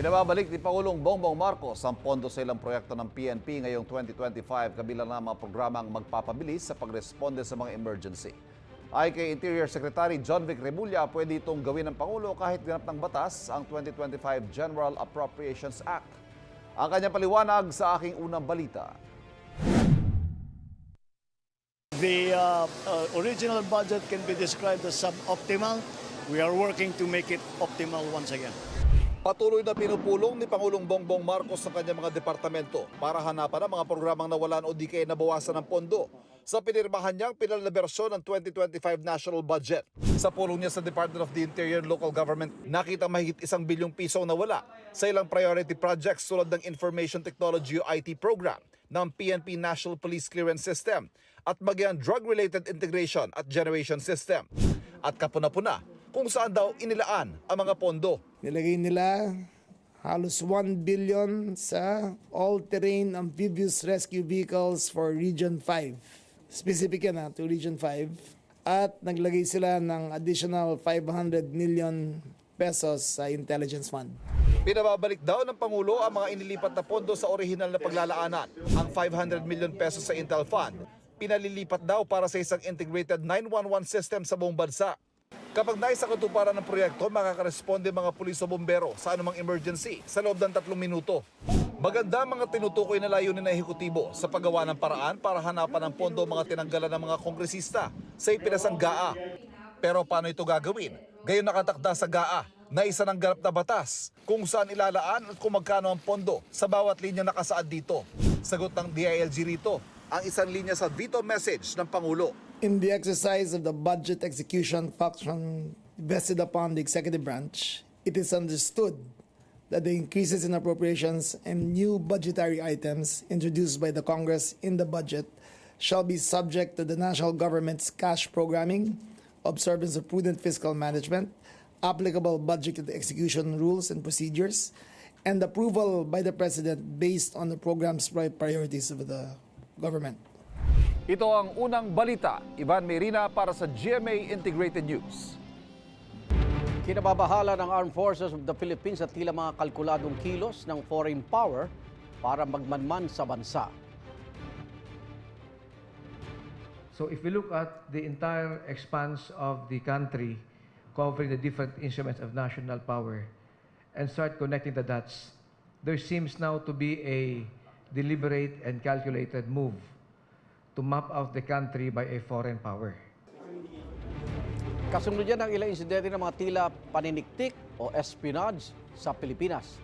Pinababalik ni Pangulong Bongbong Marcos ang pondo sa ilang proyekto ng PNP ngayong 2025 kabilang na mga programang magpapabilis sa pagresponde sa mga emergency. Ay kay Interior Secretary John Vic Remulla, pwede itong gawin ng Pangulo kahit ganap ng batas ang 2025 General Appropriations Act. Ang kanyang paliwanag sa aking unang balita. The uh, uh, original budget can be described as suboptimal. We are working to make it optimal once again. Patuloy na pinupulong ni Pangulong Bongbong Marcos sa kanyang mga departamento para hanapan ang mga programang nawalan o di kaya nabawasan ng pondo sa pinirmahan niyang pinal na bersyon ng 2025 national budget. Sa pulong niya sa Department of the Interior and Local Government, nakita mahigit isang bilyong piso ang nawala sa ilang priority projects tulad ng Information Technology o IT program ng PNP National Police Clearance System at maging drug-related integration at generation system. At kapuna-puna kung saan daw inilaan ang mga pondo Nilagay nila halos 1 billion sa all-terrain amphibious rescue vehicles for Region 5. Specific yan ha, to Region 5. At naglagay sila ng additional 500 million pesos sa intelligence fund. Pinababalik daw ng Pangulo ang mga inilipat na pondo sa orihinal na paglalaanan. Ang 500 million pesos sa Intel Fund, pinalilipat daw para sa isang integrated 911 system sa buong bansa. Kapag naisa katuparan ng proyekto, makakaresponde mga pulis o bombero sa anumang emergency sa loob ng tatlong minuto. Maganda ang mga tinutukoy na layunin ng ehekutibo sa paggawa ng paraan para hanapan ng pondo ang mga tinanggalan ng mga kongresista sa ipinasang GAA. Pero paano ito gagawin? Gayon nakatakda sa GAA na isa ng ganap na batas kung saan ilalaan at kung magkano ang pondo sa bawat linya nakasaad dito. Sagot ng DILG rito, ang isang linya sa veto message ng Pangulo. In the exercise of the budget execution function vested upon the executive branch, it is understood that the increases in appropriations and new budgetary items introduced by the Congress in the budget shall be subject to the national government's cash programming, observance of prudent fiscal management, applicable budget execution rules and procedures, and approval by the President based on the program's pri- priorities of the government. Ito ang unang balita. Ivan Merina para sa GMA Integrated News. Kinababahala ng Armed Forces of the Philippines at tila mga kalkuladong kilos ng foreign power para magmanman sa bansa. So if we look at the entire expanse of the country, covering the different instruments of national power, and start connecting the dots, there seems now to be a deliberate and calculated move to map out the country by a foreign power. Kasunod yan ang ilang insidente ng mga tila paniniktik o espionage sa Pilipinas.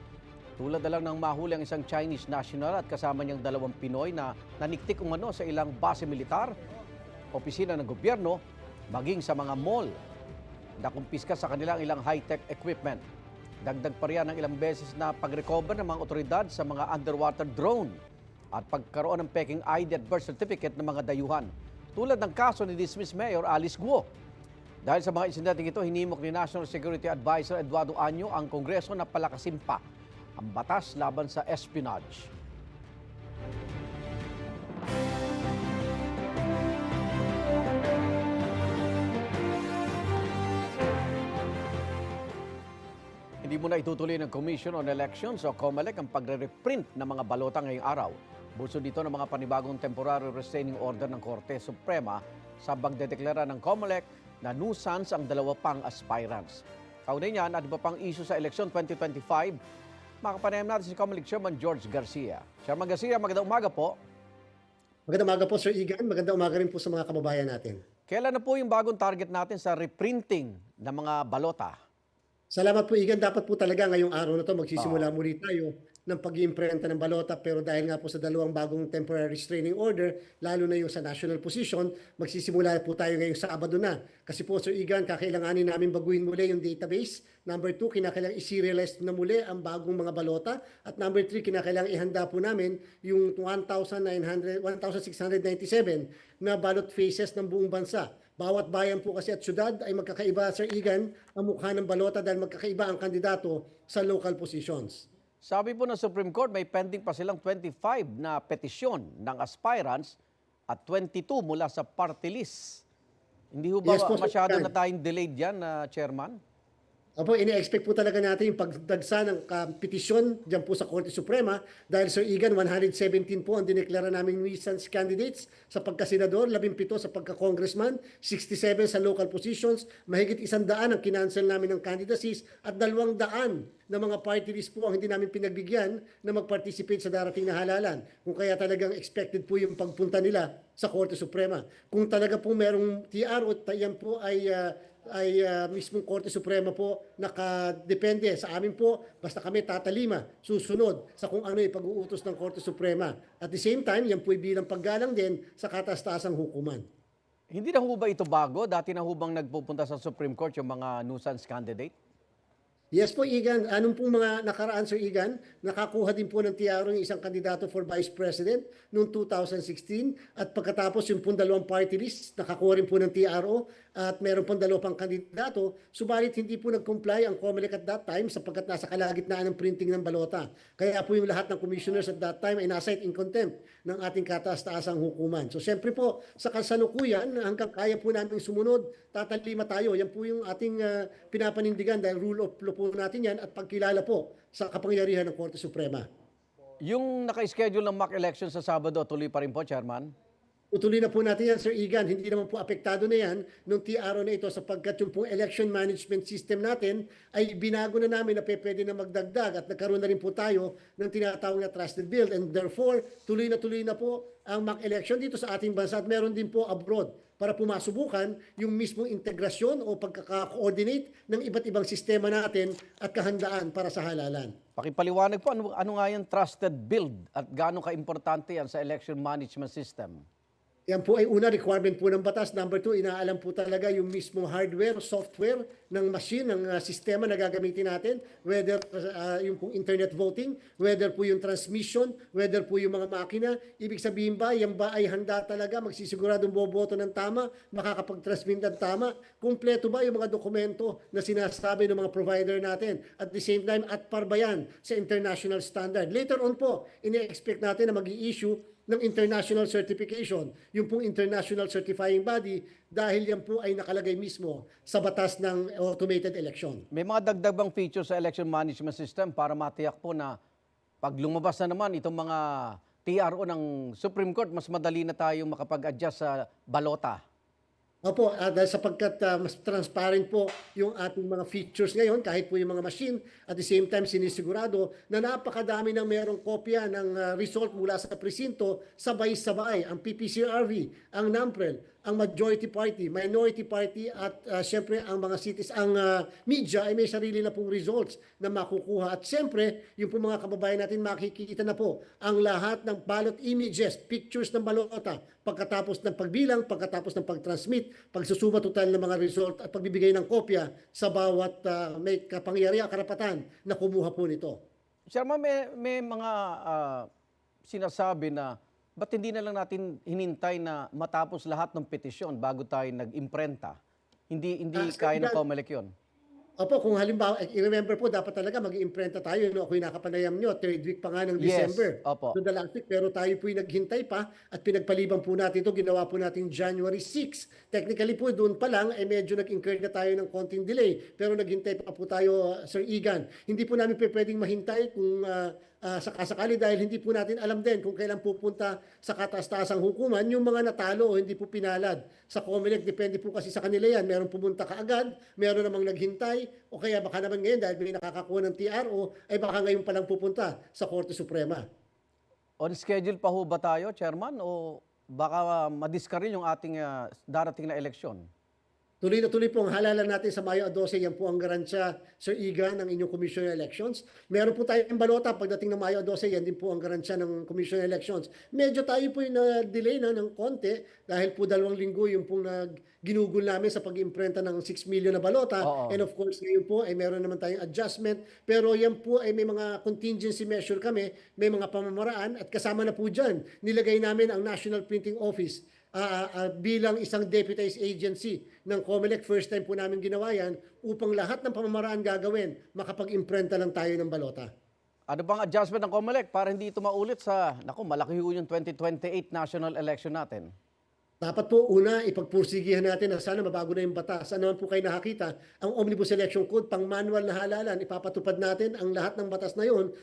Tulad na lang ng mahuli ang isang Chinese national at kasama niyang dalawang Pinoy na naniktik umano sa ilang base militar, opisina ng gobyerno, maging sa mga mall. Nakumpiska sa kanilang ilang high-tech equipment. Dagdag pa riyan ng ilang beses na pag-recover ng mga otoridad sa mga underwater drone at pagkaroon ng peking ID at birth certificate ng mga dayuhan. Tulad ng kaso ni dismiss Mayor Alice Guo. Dahil sa mga insidenteng ito, hinimok ni National Security Advisor Eduardo Anyo ang Kongreso na palakasin pa ang batas laban sa espionage. Hindi mo na itutuloy ng Commission on Elections o COMELEC ang pagre-reprint ng mga balota ngayong araw. Buso dito ng mga panibagong temporary restraining order ng Korte Suprema sa pagdedeklara ng COMELEC na nuisance ang dalawa pang aspirants. Kaunay niyan at iba pang issue sa eleksyon 2025, makapanayam natin si COMELEC Chairman George Garcia. Chairman Garcia, magandang umaga po. Magandang umaga po, Sir Igan. Magandang umaga rin po sa mga kababayan natin. Kailan na po yung bagong target natin sa reprinting ng mga balota? Salamat po, Igan. Dapat po talaga ngayong araw na to magsisimula muli tayo ng pag-iimprenta ng balota pero dahil nga po sa dalawang bagong temporary restraining order, lalo na yung sa national position, magsisimula po tayo ngayong Sabado na. Kasi po, Sir Igan, kakailanganin namin baguhin muli yung database. Number two, kinakailangan i-serialize na muli ang bagong mga balota. At number three, kinakailangan ihanda po namin yung 1,900 1,697 na ballot faces ng buong bansa. Bawat bayan po kasi at syudad ay magkakaiba, Sir Igan, ang mukha ng balota dahil magkakaiba ang kandidato sa local positions. Sabi po ng Supreme Court, may pending pa silang 25 na petisyon ng aspirants at 22 mula sa party list. Hindi ho ba Yes po, masyado na tayong delayed yan, na Chairman? Opo, ini-expect po talaga natin yung pagdagsa ng ka- petisyon dyan po sa Korte Suprema dahil Sir Igan, 117 po ang dineklara namin nuisance candidates sa pagkasenador, 17 sa pagka-congressman, 67 sa local positions, mahigit isang daan ang kinancel namin ng candidacies at dalawang daan na mga party list po ang hindi namin pinagbigyan na mag-participate sa darating na halalan. Kung kaya talagang expected po yung pagpunta nila sa Korte Suprema. Kung talaga po merong TR o yan po ay ah, ay ah, mismong Korte Suprema po nakadepende sa amin po basta kami tatalima susunod sa kung ano yung pag-uutos ng Korte Suprema at the same time yan po ay bilang paggalang din sa kataas-taasang hukuman Hindi na ho ba ito bago? Dati na ho bang nagpupunta sa Supreme Court yung mga nuisance candidate? Yes po, Igan. Anong pong mga nakaraan, Sir Igan? Nakakuha din po ng TRO yung isang kandidato for Vice President noong 2016 at pagkatapos yung pong dalawang party list, nakakuha rin po ng TRO at meron pong dalawang pang kandidato. Subalit hindi po nag-comply ang COMELEC at that time sapagkat nasa kalagitnaan ng printing ng balota. Kaya po yung lahat ng commissioners at that time ay nasa in contempt ng ating kataas-taasang hukuman. So siyempre po, sa kasalukuyan, hanggang kaya po namin sumunod, tatalima tayo. Yan po yung ating ah, pinapanindigan dahil rule of law po natin yan at pagkilala po sa kapangyarihan ng Korte Suprema. Yung naka-schedule ng mock election sa Sabado, tuloy pa rin po, Chairman? Utuloy na po natin yan, Sir Igan. Hindi naman po apektado na yan nung TRO na ito sapagkat yung pong election management system natin ay binago na namin na pwede na magdagdag at nagkaroon na rin po tayo ng tinatawag na trusted build and therefore tuloy na tuloy na po ang mock election dito sa ating bansa at meron din po abroad para po masubukan yung mismong integrasyon o pagkaka-coordinate ng iba't ibang sistema natin at kahandaan para sa halalan. Pakipaliwanag po, ano, ano nga yung trusted build at gaano ka-importante yan sa election management system? Yan po ay una requirement po ng batas. Number two, inaalam po talaga yung mismong hardware, software ng machine, ng uh, sistema na gagamitin natin. Whether uh, yung pong internet voting, whether po yung transmission, whether po yung mga makina. Ibig sabihin ba, yan ba ay handa talaga, magsisiguradong boboto ng tama, makakapag-transmit ng tama. Kumpleto ba yung mga dokumento na sinasabi ng mga provider natin. At the same time, at parbayan sa international standard. Later on po, ini-expect natin na mag issue ng international certification, yung pong international certifying body dahil yan po ay nakalagay mismo sa batas ng automated election. May mga dagdag bang feature sa election management system para matiyak po na pag lumabas na naman itong mga TRO ng Supreme Court, mas madali na tayong makapag-adjust sa balota? Opo, uh, dahil sapagkat ah, mas transparent po yung ating mga features ngayon, kahit po yung mga machine, at the same time sinisigurado na napakadami ng merong kopya ng ah, result mula sa presinto, sabay-sabay, ang PPCRV, ang NAMPREL, ang majority party, minority party at ah, syempre ang mga cities, ang ah, media ay may sarili na pong results na makukuha. At syempre, yung po mga kababayan natin makikita na po ang lahat ng ballot images, pictures ng balota, pagkatapos ng pagbilang, pagkatapos ng pag-transmit, pagsusuma total ng mga result at pagbibigay ng kopya sa bawat ah, may kapangyarihan, karapatan na kumuha po nito. Chairman, may, may mga ah, sinasabi na ba't hindi na lang natin hinintay na matapos lahat ng petisyon bago tayo nag-imprenta? Hindi, hindi Ah, kaya ng COMELEC yun. Opo, kung halimbawa, eh, i-remember po, dapat talaga mag-imprenta tayo. No? Ako'y nakapanayam nyo, third week pa nga ng Yes, December. opo. So the last week, pero tayo po'y naghintay pa at pinagpaliban po natin ito. Ginawa po natin January 6. Technically po, doon pa lang, eh, medyo nag-incur na tayo ng konting delay. Pero naghintay pa po tayo, uh, Sir Igan. Hindi po namin pwedeng mahintay kung uh, uh, sakasakali dahil hindi po natin alam din kung kailan pupunta sa kataas-taasang hukuman yung mga natalo o hindi po pinalad. Sa COMELEC, depende po kasi sa kanila yan. Meron pumunta kaagad, meron namang naghintay, o kaya baka naman ngayon dahil may nakakakuha ng TRO, ay baka ngayon pa lang pupunta sa Korte Suprema. On schedule pa ho ba tayo, Chairman? O baka madiskaril yung ating ah, darating na eleksyon? Tuloy na tuloy po ang halalan natin sa Mayo 12. Yan po ang garansya, Sir Iga, ng inyong Commission on Elections. Meron po tayong balota pagdating ng Mayo 12. Yan din po ang garansya ng Commission on Elections. Medyo tayo po yung na-delay na ng konti dahil po dalawang linggo yung pong nag ginugol namin sa pag-imprenta ng 6 million na balota. Oo. And of course, ngayon po ay meron naman tayong adjustment. Pero yan po ay may mga contingency measure kami, may mga pamamaraan at kasama na po dyan. Nilagay namin ang National Printing Office ah, ah, bilang isang deputized agency ng COMELEC. First time po namin ginawa yan upang lahat ng pamamaraan gagawin, makapag-imprenta lang tayo ng balota. Ano bang adjustment ng COMELEC para hindi ito maulit sa, naku, malaki ho yung 2028 national election natin? Dapat po una ipagpursigihan natin na sana mabago na yung batas. Ano naman po kayo nakakita, ang Omnibus Election Code pang manual na halalan, ipapatupad natin ang lahat ng batas na yon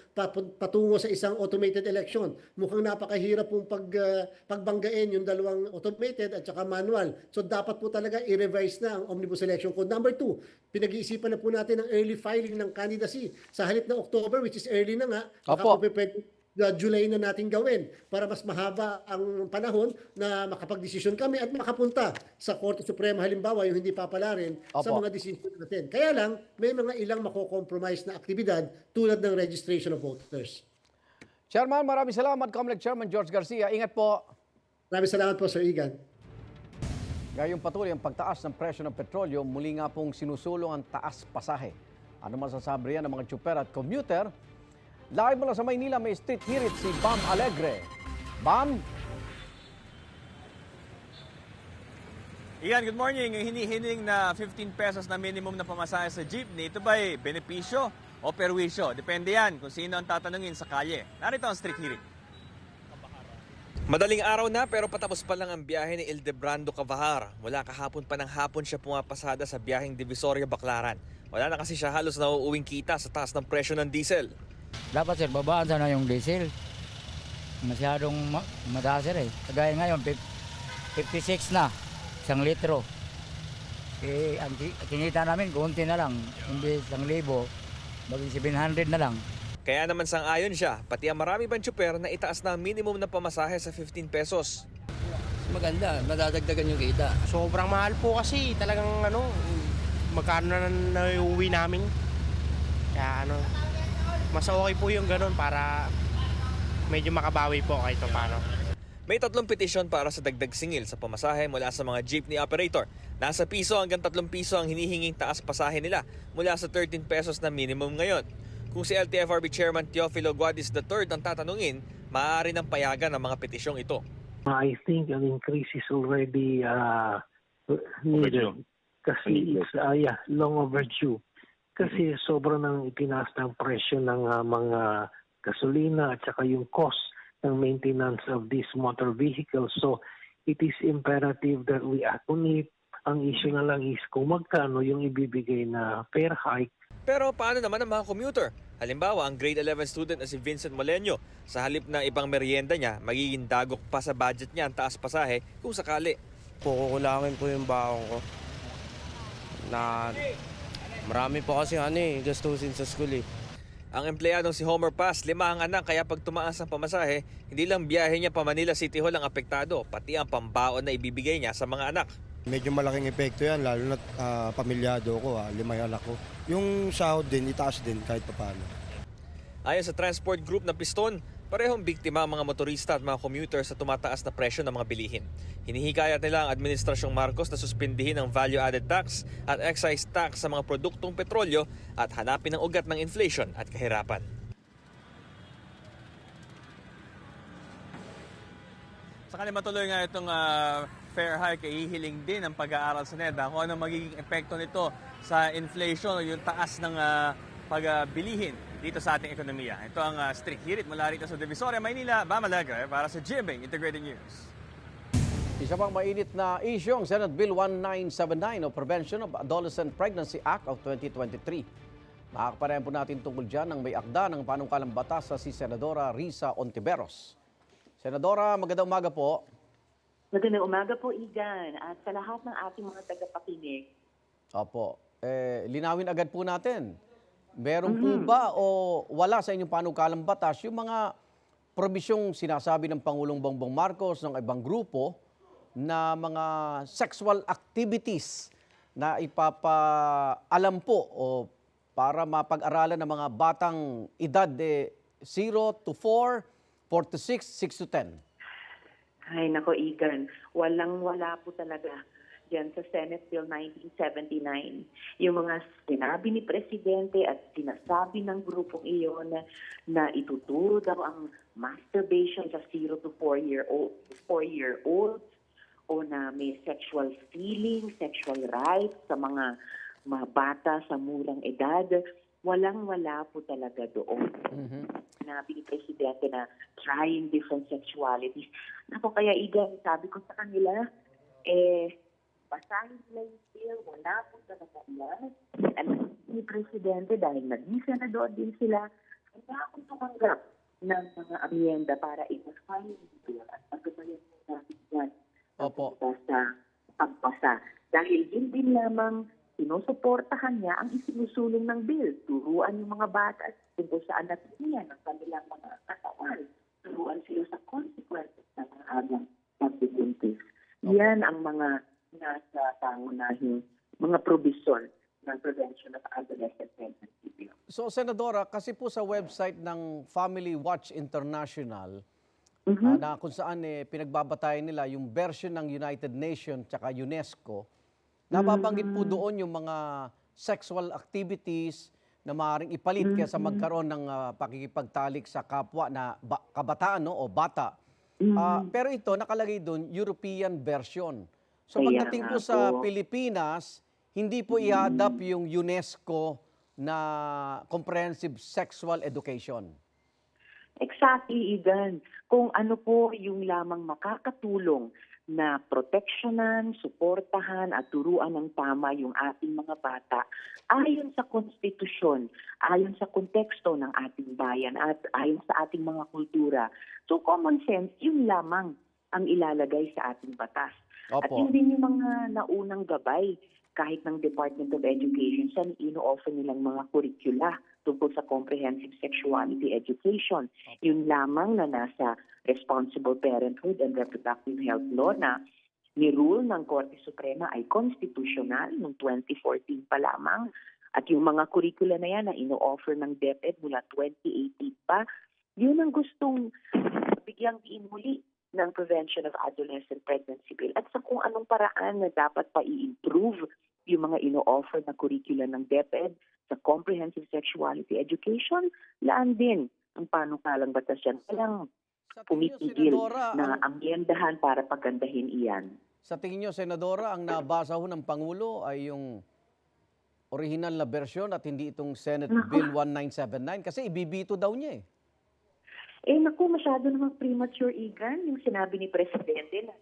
patungo sa isang automated election. Mukhang napakahirap pong pag, ah, pagbanggain yung dalawang automated at saka manual. So dapat po talaga i-revise na ang Omnibus Election Code. Number two, pinag-iisipan na po natin ang early filing ng candidacy. Sa halip na October, which is early na nga, baka Opo. po pwede uh, July na natin gawin para mas mahaba ang panahon na makapag-desisyon kami at makapunta sa Korte Suprema halimbawa yung hindi papalarin sa Opo. mga desisyon natin. Kaya lang, may mga ilang mako-compromise na aktibidad tulad ng registration of voters. Chairman, maraming salamat. Comrade Chairman George Garcia. Ingat po. Maraming salamat po, Sir Igan. Gayong patuloy ang pagtaas ng presyo ng petrolyo, muli nga pong sinusulong ang taas pasahe. Ano masasabi yan ng mga tsuper at commuter? Live mula sa Maynila, may street hirit si Bam Alegre. Bam, Iyan, good morning. Yung hinihiling na 15 pesos na minimum na pamasahe sa jeepney, ito ba'y benepisyo o perwisyo? Depende yan kung sino ang tatanungin sa kalye. Narito ang street hearing. Madaling araw na pero patapos pa lang ang biyahe ni Ildebrando Cavahar. Mula kahapon pa ng hapon siya pumapasada sa biyaheng Divisoria Baclaran. Wala na kasi siya halos nauuwing kita sa taas ng presyo ng diesel. Dapat sir, babaan sana yung diesel. Masyadong ma- mataas sir eh. Kagaya ngayon, fif- 56 na, isang litro. Eh, ang ki- kinita namin, kunti na lang. Hindi isang libo, maging 700 na lang. Kaya naman sang-ayon siya, pati ang marami pang tsuper na itaas na ang minimum na pamasahe sa 15 pesos. maganda, madadagdagan yung kita. Sobrang mahal po kasi talagang ano, magkano na nauwi namin. Kaya ano, mas okay po yung ganun para medyo makabawi po kahit pa paano. May tatlong petisyon para sa dagdag singil sa pamasahe mula sa mga jeepney operator. Nasa piso hanggang 3 piso ang hinihinging taas pasahe nila mula sa 13 pesos na minimum ngayon. Kung si LTFRB Chairman Teofilo Guadis III ang tatanungin, maaari ng payagan ang mga petisyong ito. I think an increase is already uh, needed. Kasi it's uh, yeah, long overdue. Kasi sobrang nang itinaas ng presyo ng uh, mga gasolina at saka yung cost ng maintenance of these motor vehicles. So it is imperative that we act on it. Ang issue na lang is kung magkano yung ibibigay na fair hike Pero paano naman ang mga commuter? Halimbawa, ang grade 11 student na si Vincent Moleño, sa halip na ibang merienda niya, magiging dagok pa sa budget niya ang taas pasahe kung sakali. Kukulangin po yung baon ko. Na marami po kasi ano eh, gastusin sa school eh. Ang empleyadong si Homer Pass, lima ang anak kaya pag tumaas ang pamasahe, hindi lang biyahe niya pa Manila City Hall ang apektado, pati ang pambaon na ibibigay niya sa mga anak. Medyo malaking epekto yan, lalo na ah, pamilyado ko, ah, lima yung anak ko. Yung sahod din, itaas din kahit paano. Ayon sa transport group na Piston, parehong biktima ang mga motorista at mga commuter sa tumataas na presyo ng mga bilihin. Hinihikayat nila ang Administrasyong Marcos na suspindihin ang value-added tax at excise tax sa mga produktong petrolyo at hanapin ang ugat ng inflation at kahirapan. Sa kanila matuloy nga itong ah, fair hike, ihihiling din ang pag-aaral sa NEDA kung ano magiging epekto nito sa inflation o yung taas ng ah, pagbilihin dito sa ating ekonomiya. Ito ang ah, strict hirit mula rito sa Divisoria, Maynila, Bam Alegre para sa GMA Integrated News. isa pang mainit na issue ang Senate Bill 1979 o Prevention of Adolescent Pregnancy Act of 2023. Makakaparehan po natin tungkol dyan ng may akda ng panukalang batas sa si Senadora Risa Ontiveros. Senadora, magandang umaga po. Magandang umaga po, Igan, at sa lahat ng ating mga tagapakinig. Opo. Eh, linawin agad po natin. Meron po ba o wala sa inyong panukalang batas yung mga probisyong sinasabi ng Pangulong Bongbong Marcos ng ibang grupo na mga sexual activities na ipapaalam po o para mapag-aralan ng mga batang edad de 0 to 4, 4 to 6, 6 to 10. Ay, nako, Igan, walang-wala po talaga dyan sa Senate Bill 1979. Yung mga sinabi ni Presidente at sinasabi ng grupong iyon na, na ituturo daw ang masturbation sa 0 to 4-year-old, 4-year-olds o na may sexual feeling, sexual rights sa mga mga bata sa murang edad. Walang-wala po talaga doon. Sinabi ni Presidente na trying different sexualities. Nako kaya Igan, sabi ko sa kanila, eh, basahin nila yung bill, wala po talaga yan. At ni Presidente, dahil naging senador din sila, kaya akong tumanggap ng mga amyenda para i-file yung bill at pagkabayan po natin yan Opo. sa pagpasa. Dahil yun din lamang sinusuportahan niya ang isinusulong ng bill. Turuan yung mga bata tungkol sa anatomiya ng kanilang mga katawan. Turuan sila sa consequences ng mga agang pagbubuntis. Yan ang mga nasa pangunahing mga probisyon ng Prevention of Adolescent Pregnancy. So, Senadora, kasi po sa website ng Family Watch International, Mhm. ah, na kung saan eh, pinagbabatayan nila yung version ng United Nations tsaka UNESCO, nababanggit po doon yung mga sexual activities na maaaring ipalit kaysa magkaroon ng ah, pakikipagtalik sa kapwa na ba- kabataan no, o bata. Ah, pero ito, nakalagay doon, European version. So Kaya pagdating po sa po. Pilipinas, hindi po i-adapt yung UNESCO na comprehensive sexual education. Exactly, Igan. Kung ano po yung lamang makakatulong na proteksyonan, suportahan at turuan ng tama yung ating mga bata ayon sa konstitusyon, ayon sa konteksto ng ating bayan at ayon sa ating mga kultura. So common sense, yun lamang ang ilalagay sa ating batas. At Opo. yun din yung mga naunang gabay kahit ng Department of Education sa ino-offer nilang mga curricula tungkol sa comprehensive sexuality education. Yun lamang na nasa Responsible Parenthood and Reproductive Health Law na ni-rule ng Korte Suprema ay constitutional noong 2014 pa lamang. At yung mga curricula na yan na ino-offer ng DepEd mula 2018 pa, yun ang gustong bigyang diin muli ng Prevention of Adolescent Pregnancy Bill at sa kung anong paraan na dapat pa i-improve yung mga ino-offer na curricula ng DepEd sa Comprehensive Sexuality Education, laan din ang panukalang batas yan. Pumitigil Senadora, na ang, amyendahan para pagandahin iyan. sa tingin nyo, Senadora, ang nabasa ho ng Pangulo ay yung original na version at hindi itong Senate Bill 1979 kasi ibibito daw niya eh. Eh, naku, masyado namang premature, Igan, yung sinabi ni Presidente na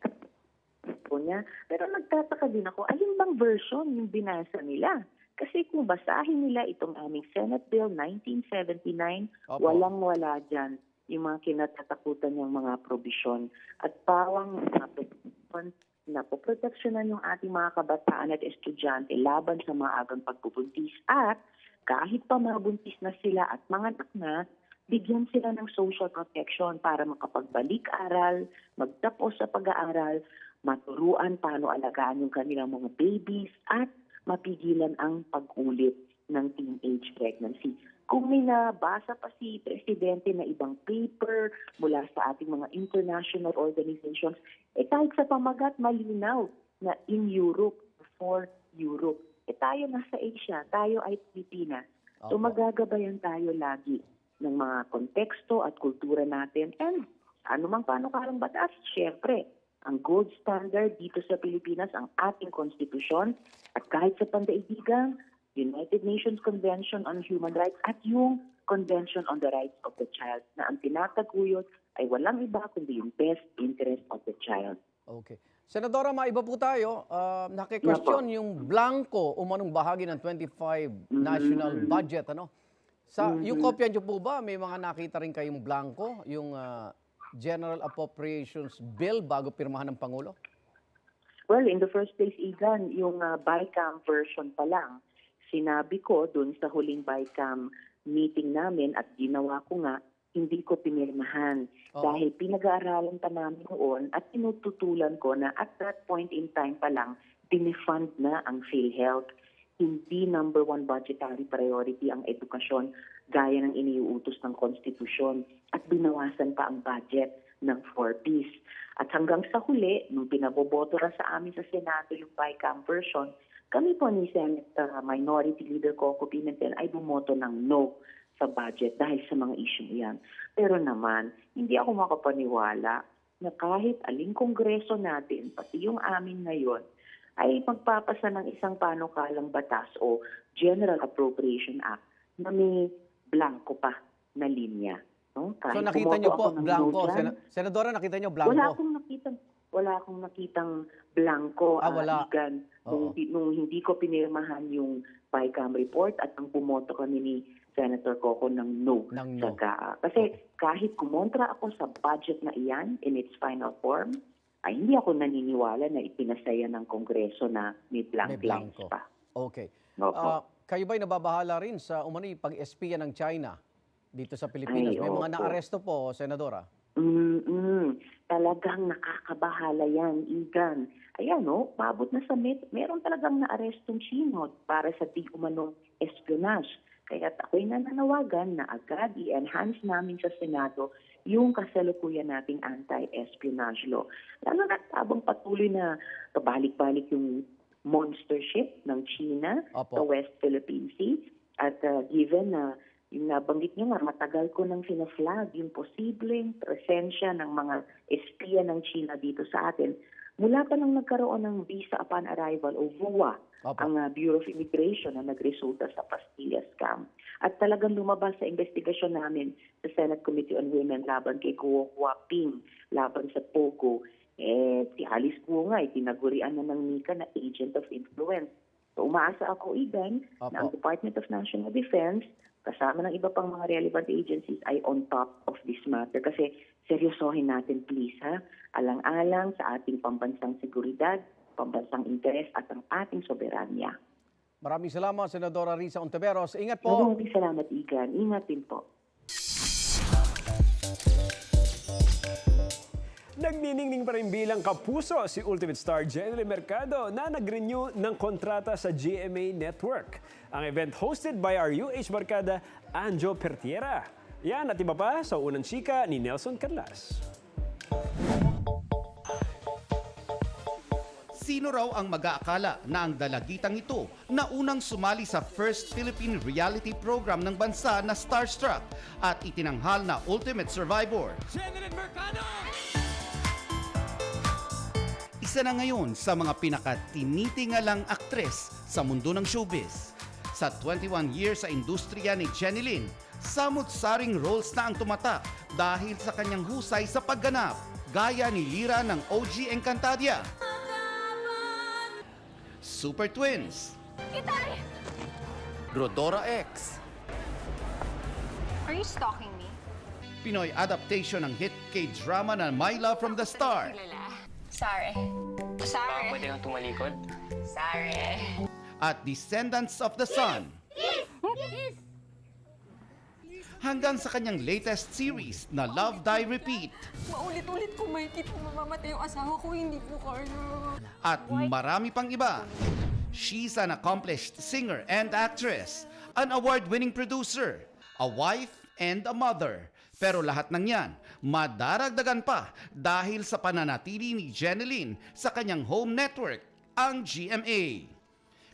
po niya. Pero nagtataka din ako, alin bang version yung binasa nila? Kasi kung basahin nila itong aming Senate Bill 1979, Opo. walang-wala dyan yung mga kinatatakutan niyang mga probisyon at pawang mga proteksyon na poproteksyonan yung ating mga kabataan at estudyante laban sa mga agang pagbubuntis at kahit pa mabuntis na sila at mga anak na, bigyan sila ng social protection para makapagbalik-aral, magtapos sa pag-aaral, maturuan paano alagaan yung kanilang mga babies at mapigilan ang pag-ulit ng teenage pregnancy. Kung may nabasa pa si Presidente na ibang paper mula sa ating mga international organizations, eh kahit sa pamagat malinaw na in Europe, for Europe. Eh tayo nasa Asia, tayo ay Pilipinas. So Opo. magagabayan tayo lagi ng mga konteksto at kultura natin and anumang panukalang batas, syempre, ang gold standard dito sa Pilipinas, ang ating konstitusyon at kahit sa pandaigdigang United Nations Convention on Human Rights at yung Convention on the Rights of the Child na ang tinataguyod ay walang iba kundi yung best interest of the child. Okay. Senadora, maiba po tayo. Uh, nakikwestiyon yung blanco umanong bahagi ng 25 national budget. Ano? Sa, Yung kopya niyo po ba, may mga nakita rin kayong blanco, yung ah, General Appropriations Bill bago pirmahan ng Pangulo? Well, in the first place, Igan, yung uh, BICAM version pa lang, sinabi ko dun sa huling BICAM meeting namin at ginawa ko nga, hindi ko pinirmahan. Oo. Dahil pinag-aaralan pa namin noon at tinututulan ko na at that point in time pa lang, tinifund na ang PhilHealth. Hindi number one budgetary priority ang edukasyon gaya ng iniuutos ng konstitusyon at binawasan pa ang budget ng 4Ps. At hanggang sa huli, nung pinaboboto ra sa amin sa Senado yung BICAM version, kami po ni Senate uh, Minority Leader Coco Pimentel ay bumoto ng no sa budget dahil sa mga issue yan. Pero naman, hindi ako makapaniwala na kahit aling kongreso natin, pati yung amin ngayon, ay magpapasa ng isang panukalang batas o General Appropriation Act na may blanco pa na linya. No? So Kahit nakita bumoto niyo po, blanco. Sen- Senadora, nakita niyo wala blanco. akong nakita. wala akong nakitang blanco, Ah, ah, wala. Igan, nung, nung hindi ko pinirmahan yung BICAM report at ang bumoto kami ni Senator Coco ng no. Ng sa no. GAA. Kasi kahit kumontra ako sa budget na iyan in its final form, ay hindi ako naniniwala na ipinasaya ng Kongreso na may blank May lines blanco. pa. Okay. Opo. Ah, kayo ba'y nababahala rin sa umano'y pag-espiya ng China dito sa Pilipinas? Ay, May mga naaresto po, Senadora. Mm-mm. Talagang nakakabahala yan, Igan. Ayan, no, paabot na sa met. Meron talagang naarestong Chino para sa di umanong espionage. Kaya ako'y nananawagan na agad i-enhance namin sa Senado yung kasalukuyan nating anti-espionage law. Lalo na habang patuloy na pabalik-balik yung monster ship ng China Opo. sa West Philippine Sea. At uh, given na yung nabanggit niyo nga, matagal ko nang sinaflag yung posibleng presensya ng mga espiya ng China dito sa atin. Mula pa nang nagkaroon ng visa upon arrival o VUA, Opo. ang uh, Bureau of Immigration na nagresulta sa Pastilla scam. At talagang lumabas sa investigasyon namin sa Senate Committee on Women laban kay Guo Huaping, laban sa POGO. Eh, si Alice Guo nga, itinagurian na ng Nika na agent of influence. So umaasa ako, Igan, na ang Opo. Department of National Defense, kasama ng iba pang mga relevant agencies, ay on top of this matter. Kasi seryosohin natin, please, ha? Alang-alang sa ating pambansang seguridad, pambansang interes at ang ating soberanya. Maraming salamat, Senadora Risa Ontiveros. Ingat po. Maraming salamat, Igan. Ingat din po. Nagniningning pa rin bilang kapuso si Ultimate Star Jenny Mercado na nag-renew ng kontrata sa GMA Network. Ang event hosted by our UH Barkada, Anjo Pertiera. Yan at iba pa sa unang chika ni Nelson Canlas. Sino raw ang mag-aakala na ang dalagitang ito na unang sumali sa first Philippine reality program ng bansa na Starstruck at itinanghal na Ultimate Survivor? Isa na ngayon sa mga pinakatinitingalang aktres sa mundo ng showbiz. Sa 21 years sa industriya ni Jenny Lynn, samut-saring roles na ang tumatak dahil sa kanyang husay sa pagganap, gaya ni Lira ng OG Encantadia. Super Twins. Rodora X. Are you stalking me? Pinoy adaptation ng hit K-drama na My Love from the Start. Sorry. Sorry. Pwede kang tumalikod? Sorry. At Descendants of the Sun. Hanggang sa kanyang latest series na Love Die Repeat. Maulit-ulit ko makikita mamamatay yung asawa ko, hindi po kaya. At marami pang iba. She's an accomplished singer and actress, an award-winning producer, a wife and a mother. Pero lahat ng yan, madaragdagan pa dahil sa pananatili ni Jeneline sa kanyang home network, ang GMA.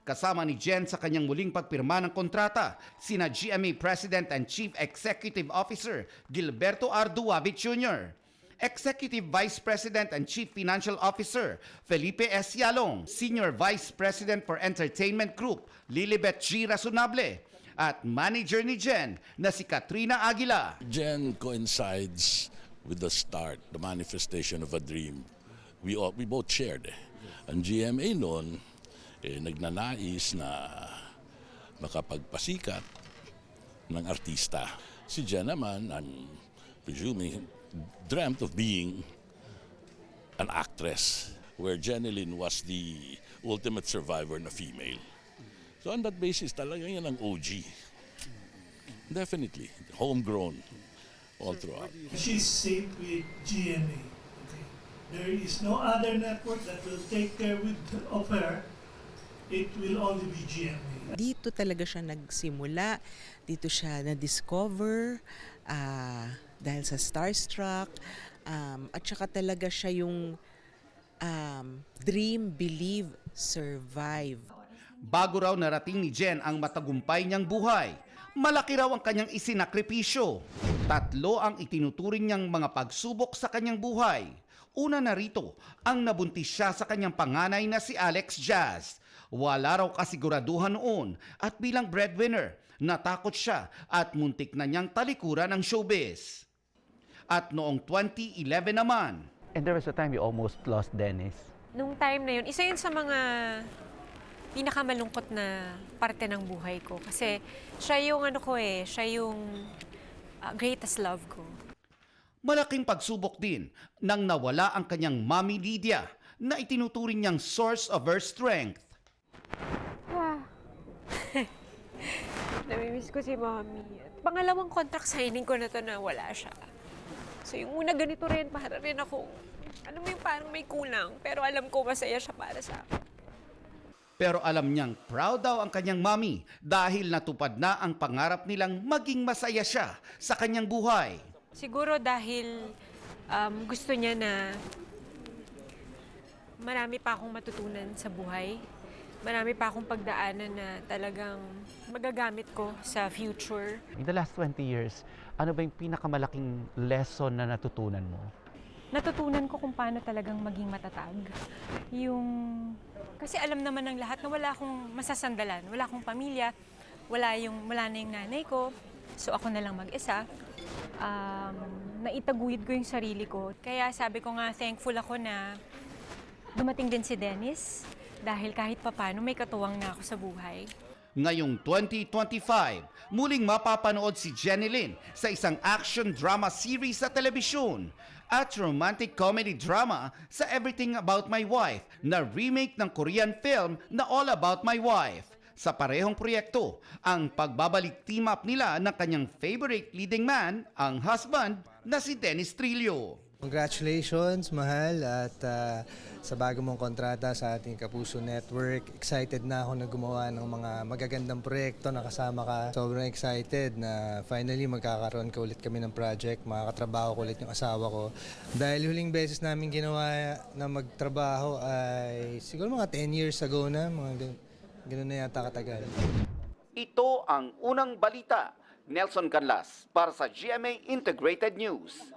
Kasama ni Jen sa kanyang muling pagpirma ng kontrata, sina GMA President and Chief Executive Officer Gilberto R. Duavit Jr., Executive Vice President and Chief Financial Officer Felipe S. Yalong, Senior Vice President for Entertainment Group Lilibet G. Rasunable, at manager ni Jen na si Katrina Aguila. Jen coincides with the start, the manifestation of a dream. We all, we both shared. Ang GMA noon, eh, nagnanais na makapagpasikat ng artista. Si Jen naman, I'm presuming, dreamt of being an actress where Jeneline was the ultimate survivor na female. So on that basis, talaga yan ang OG. Definitely. Homegrown. All throughout. She's safe with GMA. Okay. There is no other network that will take care with, of her. It will only be GMA. Dito talaga siya nagsimula, dito siya na-discover ah, dahil sa Starstruck, um, at saka talaga siya yung um, dream, believe, survive. Bago raw narating ni Jen ang matagumpay niyang buhay, malaki raw ang kanyang isinakripisyo. Tatlo ang itinuturing niyang mga pagsubok sa kanyang buhay. Una na rito, ang nabuntis siya sa kanyang panganay na si Alex Jazz. Wala raw kasiguraduhan noon at bilang breadwinner, natakot siya at muntik na niyang talikuran ang showbiz. At noong 2011 naman, And there was a time you almost lost Dennis. Nung time na yun, isa yun sa mga pinakamalungkot na parte ng buhay ko. Kasi siya yung ano ko eh, siya yung ah, greatest love ko. Malaking pagsubok din nang nawala ang kanyang mommy Lydia na itinuturing niyang source of her strength. Ah. Namimiss ko si Mommy. At Pangalawang contract signing ko na to na wala siya. So yung una ganito rin, para rin ako, alam mo yung parang may kulang, pero alam ko masaya siya para sa akin. Pero alam niyang proud daw ang kanyang mommy dahil natupad na ang pangarap nilang maging masaya siya sa kanyang buhay. Siguro dahil um, gusto niya na marami pa akong matutunan sa buhay. Marami pa akong pagdaanan na talagang magagamit ko sa future. In the last 20 years, ano ba yung pinakamalaking lesson na natutunan mo? Natutunan ko kung paano talagang maging matatag. Yung... Kasi alam naman ng lahat na wala akong masasandalan. Wala akong pamilya. Wala, yung, wala na yung nanay ko. So ako na lang mag-isa. Um, naitaguyod ko yung sarili ko. Kaya sabi ko nga, thankful ako na dumating din si Dennis. Dahil kahit papano, may katuwang na ako sa buhay. Ngayong 2025, muling mapapanood si Jenny Lin sa isang action drama series sa telebisyon at romantic comedy drama sa Everything About My Wife na remake ng Korean film na All About My Wife. Sa parehong proyekto, ang pagbabalik team up nila ng kanyang favorite leading man, ang husband na si Dennis Trillo. Congratulations, Mahal, at ah, sa bago mong kontrata sa ating Kapuso Network. Excited na ako na gumawa ng mga magagandang proyekto na kasama ka. Sobrang excited na finally magkakaroon ka ulit kami ng project, makakatrabaho ko ulit yung asawa ko. Dahil huling beses namin ginawa na magtrabaho ay siguro mga 10 years ago na, mga gan- ganun na yata katagal. Ito ang unang balita. Nelson Canlas para sa GMA Integrated News.